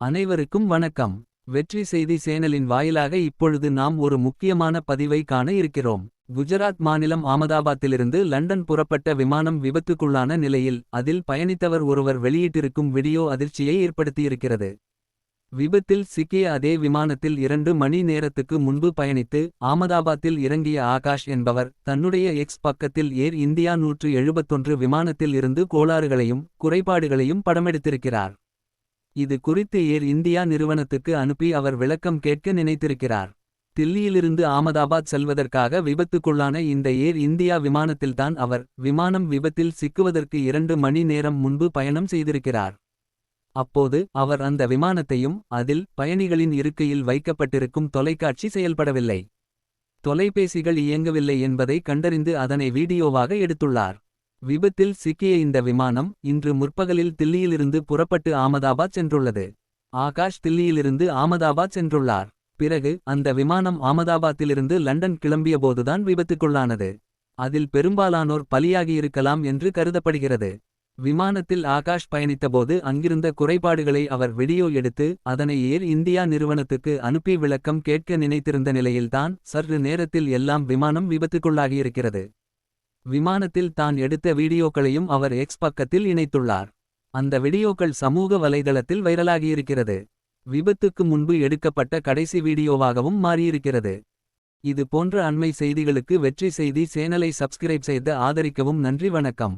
அனைவருக்கும் வணக்கம். வெற்றி செய்தி சேனலின் வாயிலாக இப்பொழுது நாம் ஒரு முக்கியமான பதிவை காண இருக்கிறோம். குஜராத் மாநிலம் ஆமதாபாத்திலிருந்து லண்டன் புறப்பட்ட விமானம் விபத்துக்குள்ளான நிலையில் அதில் பயணித்தவர் ஒருவர் வெளியிட்டிருக்கும் வீடியோ அதிர்ச்சியை ஏற்படுத்தியிருக்கிறது. விபத்தில் சிக்கிய அதே விமானத்தில் இரண்டு மணி நேரத்துக்கு முன்பு பயணித்து ஆமதாபாத்தில் இறங்கிய ஆகாஷ் என்பவர் தன்னுடைய எக்ஸ் பக்கத்தில் ஏர் இந்தியா நூற்று எழுபத்தொன்று விமானத்தில் இருந்து கோளாறுகளையும் குறைபாடுகளையும் படமெடுத்திருக்கிறார். இது குறித்து ஏர் இந்தியா நிறுவனத்துக்கு அனுப்பி அவர் விளக்கம் கேட்க நினைத்திருக்கிறார். தில்லியிலிருந்து ஆமதாபாத் செல்வதற்காக விபத்துக்குள்ளான இந்த ஏர் இந்தியா விமானத்தில்தான் அவர் விமானம் விபத்தில் சிக்குவதற்கு இரண்டு மணி நேரம் முன்பு பயணம் செய்திருக்கிறார். அப்போது அவர் அந்த விமானத்தையும் அதில் பயணிகளின் இருக்கையில் வைக்கப்பட்டிருக்கும் தொலைக்காட்சி செயல்படவில்லை. தொலைபேசிகள் இயங்கவில்லை என்பதை கண்டறிந்து அதனை வீடியோவாக எடுத்துள்ளார். விபத்தில் சிக்கிய இந்த விமானம் இன்று முற்பகலில் தில்லியிலிருந்து புறப்பட்டு ஆமதாபாத் சென்றுள்ளது. ஆகாஷ் தில்லியிலிருந்து ஆமதாபாத் சென்றுள்ளார். பிறகு அந்த விமானம் ஆமதாபாத்திலிருந்து லண்டன் கிளம்பியபோதுதான் விபத்துக்குள்ளானது. அதில் பெரும்பாலானோர் பலியாகியிருக்கலாம் என்று கருதப்படுகிறது. விமானத்தில் ஆகாஷ் பயணித்தபோது அங்கிருந்த குறைபாடுகளை அவர் வீடியோ எடுத்து அதனை ஏர் இந்தியா நிறுவனத்துக்கு அனுப்பி விளக்கம் கேட்க நினைத்திருந்த நிலையில்தான் சற்று நேரத்தில் எல்லாம் விமானம் விபத்துக்குள்ளாகியிருக்கிறது. விமானத்தில் தான் எடுத்த வீடியோக்களையும் அவர் எக்ஸ் பக்கத்தில் இணைத்துள்ளார். அந்த வீடியோக்கள் சமூக வலைதளத்தில் வைரலாகியிருக்கிறது. விபத்துக்கு முன்பு எடுக்கப்பட்ட கடைசி வீடியோவாகவும் மாறியிருக்கிறது. இது போன்ற அண்மை செய்திகளுக்கு வெற்றி செய்தி சேனலை சப்ஸ்கிரைப் செய்து ஆதரிக்கவும் நன்றி வணக்கம்.